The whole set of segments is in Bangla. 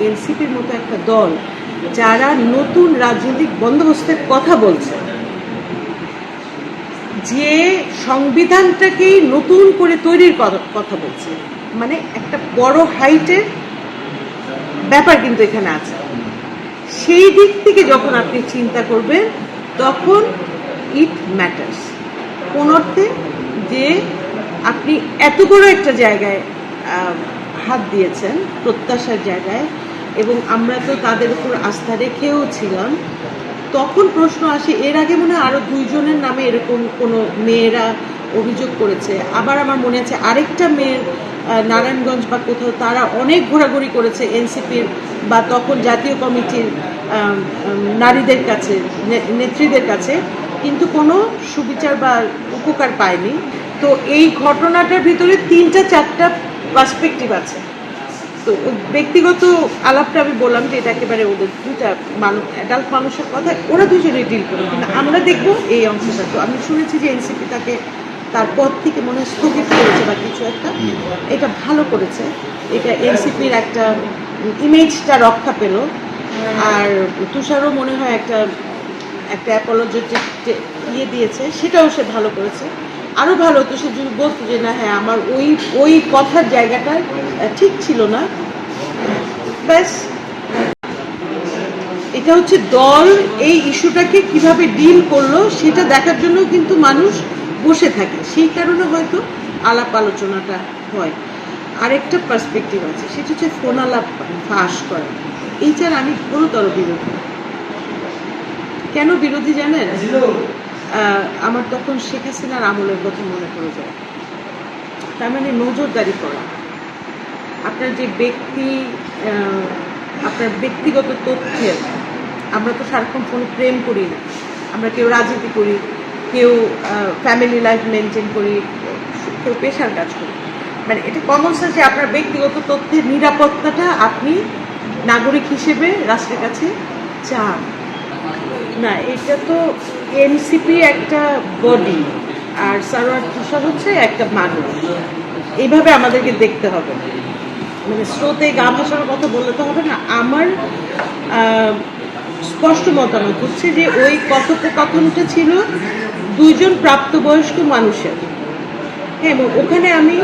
এনসিপির মতো একটা দল যারা নতুন রাজনৈতিক বন্দোবস্তের কথা বলছে, যে সংবিধানটাকেই নতুন করে তৈরির কথা- বলছে মানে একটা বড় হাইটের ব্যাপার কিন্তু এখানে আছে। সেই দিক থেকে যখন আপনি চিন্তা করবেন, তখন ইট ম্যাটার্স কোন অর্থে? যে আপনি এত বড় একটা জায়গায় হাত দিয়েছেন, প্রত্যাশার জায়গায় এবং আমরা তো তাদের উপর আস্থা রেখেও ছিলাম। তখন প্রশ্ন আসে, এর আগে মনে হয় আরও দুইজনের নামে এরকম কোনো মেয়েরা অভিযোগ করেছে। আবার আমার মনে আছে আরেকটা মেয়ের নারায়ণগঞ্জ বা কোথাও তারা অনেক ঘোরাঘুরি করেছে এনসিপির বা তখন জাতীয় কমিটির নারীদের কাছে নেত্রীদের কাছে। কিন্তু কোনো সুবিচার বা উপকার পায়নি। তো এই ঘটনাটার ভিতরে তিনটা, চারটা পার্সপেক্টিভ আছে। তো ব্যক্তিগত আলাপটা আমি বললাম যে এটা একেবারে ওদের দুটা মানুষ অ্যাডাল্ট মানুষের কথা, ওরা দুজনেই ডিল করবে কিন্তু আমরা দেখব এই অংশটা। তো আমি শুনেছি যে এনসিপি তাকে তার পদ থেকে মনে হয় স্থগিত করেছে বা কিছু একটা। এটা ভালো করেছে। এটা এনসিপির একটা ইমেজটা রক্ষা পেল। আর তুষারও মনে হয় একটা একটা অ্যাপোলজেটিক ইয়ে দিয়েছে, সেটাও সে ভালো করেছে। আরও ভালো হতো সে যদি বলতো যে না হ্যাঁ আমার ওই ওই কথার জায়গাটা ঠিক ছিল না। ব্যাস। এটা হচ্ছে দল, এই ইস্যুটাকে কীভাবে ডিল করল সেটা দেখার জন্য কিন্তু মানুষ বসে থাকে। সেই কারণে হয়তো আলাপ আলোচনাটা হয়। আরেকটা পার্সপেক্টিভ আছে, সেটা হচ্ছে ফোন আলাপ ফাঁস করা। এই এইটার আমি গুরুতর বিরোধী কেন বিরোধী জানেন? আমার তখন শেখ হাসিনার আমলের কথা মনে পড়ে যায়। তার মানে নজরদারি করা। আপনার যে ব্যক্তি আপনার ব্যক্তিগত তথ্যের, আমরা তো সারাক্ষণ ফোনে প্রেম করি না। আমরা কেউ রাজনীতি করি, কেউ ফ্যামিলি লাইফ মেনটেন করি, কেউ পেশার কাজ করি। মানে এটা কমন সেন্স যে আপনার ব্যক্তিগত তথ্যের নিরাপত্তাটা আপনি নাগরিক হিসেবে রাষ্ট্রের কাছে চান। না, এটা তো এনসিপি একটা বডি আর সারোয়ার তুষার হচ্ছে একটা মানুষ। এইভাবে আমাদেরকে দেখতে হবে। মানে স্রোতে গা ভাসার কথা বললে তো হবে না, আমার স্পষ্ট মতামত হচ্ছে যে ওই কথোপকথনটা ছিল দুইজন প্রাপ্তবয়স্ক মানুষের। হ্যাঁ এবং ওখানে আমি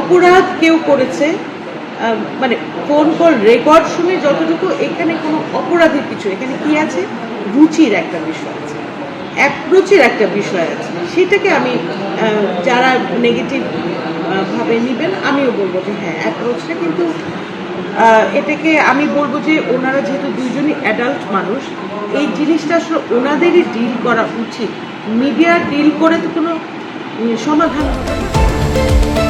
অপরাধ কেউ করেছে মানে ফোন কল রেকর্ড শুনে যতটুকু এখানে কোনো অপরাধের কিছু, এখানে কি আছে? রুচির একটা বিষয় আছে। অ্যাপ্রোচের একটা বিষয় আছে। সেটাকে আমি যারা নেগেটিভ ভাবে নেবেন, আমিও বলব যে হ্যাঁ অ্যাপ্রোচটা কিন্তু এটাকে আমি বলব যে ওনারা যেহেতু দুজনই অ্যাডাল্ট মানুষ, এই জিনিসটা আসলে ওনাদেরই ডিল করা উচিত। মিডিয়া ডিল করে তো কোনো সমাধান হবে